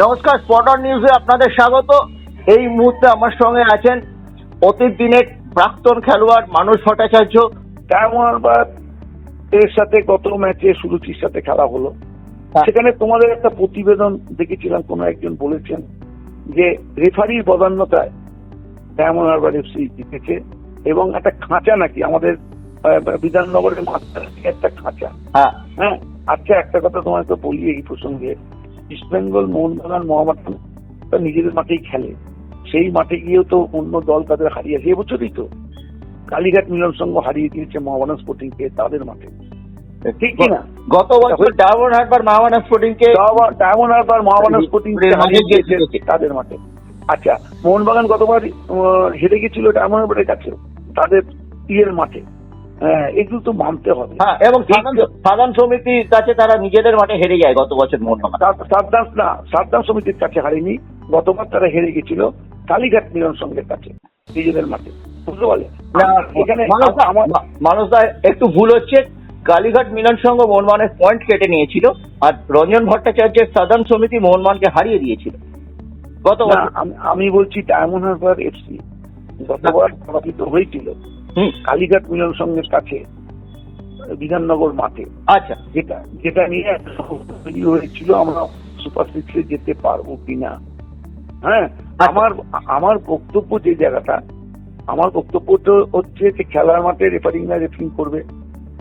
নমস্কার স্পটার নিউজে আপনাদের স্বাগত। এই মুহূর্তে আমার সঙ্গে আছেন অতীত দিনের প্রাক্তন খেলোয়াড় মানুষ ভট্টাচার্য। ডায়মন্ড এর সাথে গত ম্যাচে সুরুচির সাথে খেলা হলো? হ্যাঁ। সেখানে তোমাদের একটা প্রতিবেদন দেখেছিলাম কোনো একজন বলেছেন যে রেফারির বদান্যতায় ডায়মন্ড হারবার এফসি জিতেছে এবং একটা খাঁচা নাকি আমাদের বিধাননগরের মাঠটা একটা খাঁচা। হ্যাঁ। হ্যাঁ আচ্ছা একটা কথা তোমাকে বলি এই প্রসঙ্গে। ইস্ট বেঙ্গল মোহনবাগান মোহামেডান তা নিজেদের মাঠেই খেলে। সেই মাঠে গিয়েও তো অন্য দল তাদের হারিয়েছে এবছরই তো কালীঘাট মিলন সংঘ হারিয়ে দিয়েছে মোহামেডান স্পোর্টিং কে তাদের মাঠে। ঠিক কি না গত বছর ডায়মন্ড হারবার মাওয়ানা স্পোর্টিং কে ডায়মন্ড হারবার মোহামেডান স্পোর্টিং কে হারিয়ে দিয়েছে। তাদের মাঠে। আচ্ছা মোহনবাগান গতবার হেরে গেছিল ডায়মন্ড হারবারের কাছে তাদের ইয়ের মাঠে। এগুলো তো মানতে হবে। হ্যাঁ এবং সাধারণ সমিতির কাছে তারা নিজেদের মাঠে হেরে যায় গত বছর সাতদাস না সমিতির কাছে হারেনি। গতবার তারা হেরে গেছিল কালীঘাট মিলন সংঘের কাছে নিজেদের মাঠে। বুঝতে পারলে? না, এখানে মানুষ দা- আমার মা- মানুষ দা একটু ভুল হচ্ছে। কালীঘাট মিলন সংঘ মোহনবাগানের পয়েন্ট কেটে নিয়েছিল আর রঞ্জন ভট্টাচার্যের সাধারণ সমিতি মোহনবাগানকে হারিয়ে দিয়েছিল। গত না, বছর আমি- আমি বলছি ডায়মন্ড হারবার এফসি গতবার পরাজিত হয়েছিল। হুম। কালীঘাট মিলন সংঘের কাছে বিধাননগর মাঠে। আচ্ছা। যেটা যেটা নিয়ে তৈরি হয়েছিল আমরা সুপার সিক্সে যেতে পারব কিনা। হ্যাঁ? আমার আমার বক্তব্য যে জায়গাটা আমার বক্তব্যটা হচ্ছে যে খেলার মাঠে রেফারিং না রেফারিং করবে।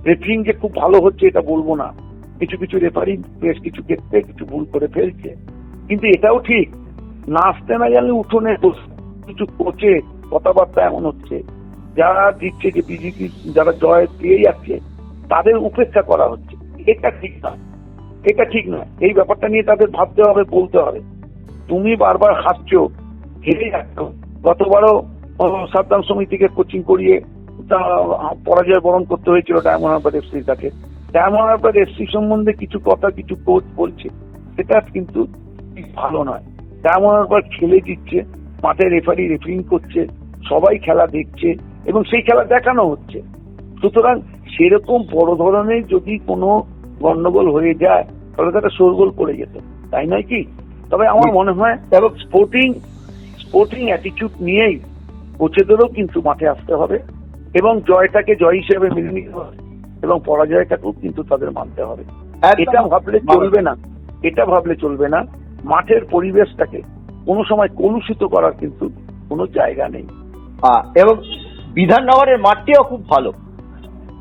রেফারিং যে খুব ভালো হচ্ছে এটা বলব না। কিছু কিছু রেফারিং বেশ কিছু ক্ষেত্রে কিছু ভুল করে ফেলছে। কিন্তু এটাও ঠিক। নাচতে না জানলে উঠোনে কিছু কোচে কথাবার্তা এমন হচ্ছে। যারা দিচ্ছে যে বিজেপি যারা জয় পেয়ে যাচ্ছে তাদের উপেক্ষা করা হচ্ছে। এটা ঠিক না। এটা ঠিক না। এই ব্যাপারটা নিয়ে তাদের ভাবতে হবে, বলতে হবে। তুমি বারবার হাসছো, হেরে যাচ্ছ। গতবারও সাবধান সমিতিকে কোচিং করিয়ে তা পরাজয় বরণ করতে হয়েছিল ডায়মন্ড হারবার এফসির কাছে ডায়মন্ড হারবার এফসি সম্বন্ধে কিছু কথা, কিছু কোচ বলছে। সেটা কিন্তু ভালো নয়। ডায়মন্ড হারবার খেলে দিচ্ছে মাঠে রেফারি রেফারিং করছে, সবাই খেলা দেখছে এবং সেই খেলা দেখানো হচ্ছে। সুতরাং সেরকম বড় ধরনের যদি কোনো গন্ডগোল হয়ে যায় তাহলে তো একটা শোরগোল পড়ে যেত তাই নয় কি? তবে আমার মনে হয় এবং স্পোর্টিং স্পোর্টিং অ্যাটিটিউড নিয়েই কোচেদেরও কিন্তু মাঠে আসতে হবে এবং জয়টাকে জয় হিসেবে মেনে নিতে হবে এবং পরাজয়টাকেও কিন্তু তাদের মানতে হবে। এটা ভাবলে চলবে না এটা ভাবলে চলবে না। মাঠের পরিবেশটাকে কোনো সময় কলুষিত করার কিন্তু কোনো জায়গা নেই। এবং বিধাননগরের মাঠটিও খুব ভালো।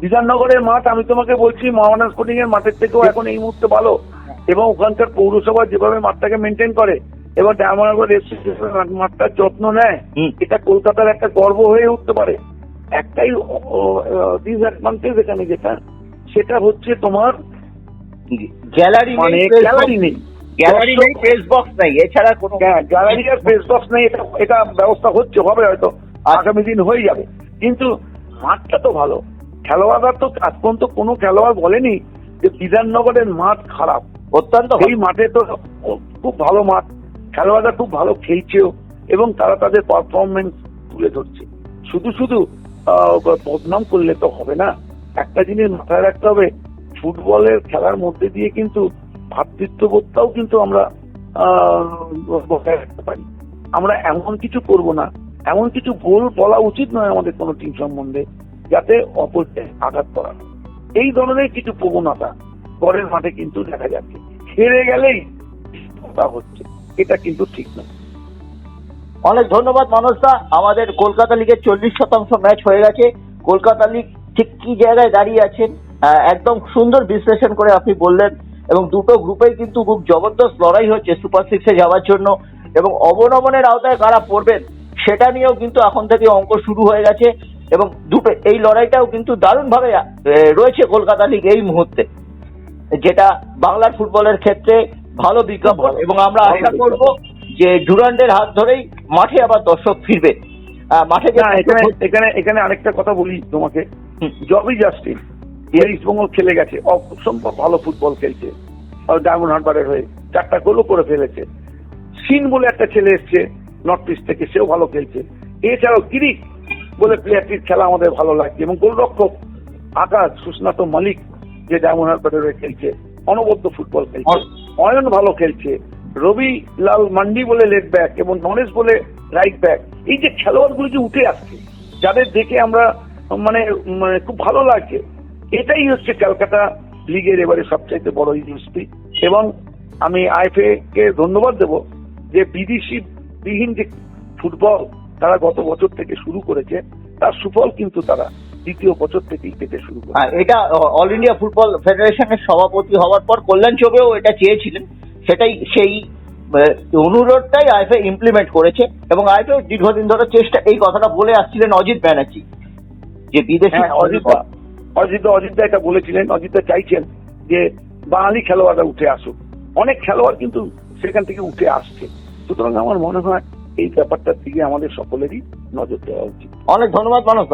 বিধাননগরের মাঠ আমি তোমাকে বলছি মহামানা স্পোর্টিং এর মাঠের থেকেও এখন এই মুহূর্তে ভালো। এবং ওখানকার পৌরসভা যেভাবে মাঠটাকে মেনটেন করে এবং ডায়মন্ডনগর মাঠটার যত্ন নেয় এটা কলকাতার একটা গর্ব হয়ে উঠতে পারে। একটাই ডিসঅ্যাডভান্টেজ এখানে যেটা সেটা হচ্ছে তোমার গ্যালারি মানে গ্যালারি নেই। গ্যালারি নেই প্রেস বক্স নেই এছাড়া কোনো গ্যালারি আর প্রেস বক্স নেই এটা এটা ব্যবস্থা হচ্ছে হবে হয়তো। আগামী দিন হয়ে যাবে। কিন্তু মাঠটা তো ভালো। খেলোয়াড়রা তো আজ পর্যন্ত কোনো খেলোয়াড় বলেনি যে বিধাননগরের মাঠ খারাপ। অত্যন্ত এই মাঠে তো খুব ভালো মাঠ। খেলোয়াড়রা খুব ভালো খেলছেও এবং তারা তাদের পারফরমেন্স তুলে ধরছে। শুধু শুধু বদনাম করলে তো হবে না। একটা জিনিস মাথায় রাখতে হবে ফুটবলের খেলার মধ্যে দিয়ে কিন্তু ভ্রাতৃত্ববোধটাও কিন্তু আমরা বজায় রাখতে পারি। আমরা এমন কিছু করব না এমন কিছু ভুল বলা উচিত নয় আমাদের কোনো টিম সম্বন্ধে, যাতে অপরকে আঘাত করা। এই ধরনের কিছু প্রবণতা পরের মাঠে কিন্তু দেখা যাচ্ছে। হেরে গেলেই তা হচ্ছে, এটা কিন্তু ঠিক না অনেক ধন্যবাদ মানুষদা আমাদের কলকাতা লিগের চল্লিশ শতাংশ ম্যাচ হয়ে গেছে। কলকাতা লিগ ঠিক কি জায়গায় দাঁড়িয়ে আছেন একদম সুন্দর বিশ্লেষণ করে আপনি বললেন এবং দুটো গ্রুপেই কিন্তু খুব জবরদস্ত লড়াই হচ্ছে সুপার সিক্সে যাওয়ার জন্য এবং অবনমনের আওতায় কারা পড়বেন সেটা নিয়েও কিন্তু এখন থেকে অঙ্ক শুরু হয়ে গেছে এবং দুটো এই লড়াইটাও কিন্তু দারুণভাবে রয়েছে কলকাতা লিগ এই মুহূর্তে যেটা বাংলার ফুটবলের ক্ষেত্রে ভালো বিজ্ঞাপন এবং আমরা আশা করব যে ডুরান্ডের হাত ধরেই মাঠে আবার দর্শক ফিরবে। মাঠে এখানে এখানে এখানে আরেকটা কথা বলি তোমাকে। জবি জাস্টিন ইস্টবেঙ্গল খেলে গেছে। অসম্ভব ভালো ফুটবল খেলছে। ডায়মন্ড হারবারের হয়ে চারটা গোলও করে ফেলেছে। সিন বলে একটা ছেলে এসছে। নর্থ ইস্ট থেকে সেও ভালো খেলছে। এছাড়াও কিরিক বলে প্লেয়ারটির খেলা আমাদের ভালো লাগছে এবং গোলরক্ষক আকাশ, সুস্নাত মালিক যে ডায়মন্ড হারবারের খেলছে, অনবদ্য ফুটবল খেলছে, অয়ন ভালো খেলছে, রবি লাল মান্ডি বলে লেগ ব্যাক এবং নরেশ বলে রাইট ব্যাক এই যে খেলোয়াড়গুলো যে উঠে আসছে, যাদের দেখে আমরা মানে মানে খুব ভালো লাগছে, এটাই হচ্ছে ক্যালকাটা লিগের এবারে সবচাইতে বড় ইউএসপি এবং আমি আইএফএ কে ধন্যবাদ দেব যে বিদেশি বিহীন যে ফুটবল তারা গত বছর থেকে শুরু করেছে তার সুফল কিন্তু তারা দ্বিতীয় বছর থেকেই পেতে শুরু করে আর এটা অল ইন্ডিয়া ফুটবল ফেডারেশনের সভাপতি হওয়ার পর কল্যাণ চৌবেও এটা চেয়েছিলেন। সেটাই সেই অনুরোধটাই আইএফএ ইমপ্লিমেন্ট করেছে এবং আইএফএ দীর্ঘদিন ধরে চেষ্টা এই কথাটা বলে আসছিলেন অজিত ব্যানার্জি যে বিদেশি হ্যাঁ অজিতা অজিত অজিতদা এটা বলেছিলেন অজিতদা চাইছেন যে বাঙালি খেলোয়াড়রা উঠে আসুক। অনেক খেলোয়াড় কিন্তু সেখান থেকে উঠে আসছে। সুতরাং আমার মনে হয় এই ব্যাপারটার দিকে আমাদের সকলেরই নজর দেওয়া উচিত। অনেক ধন্যবাদ, মানস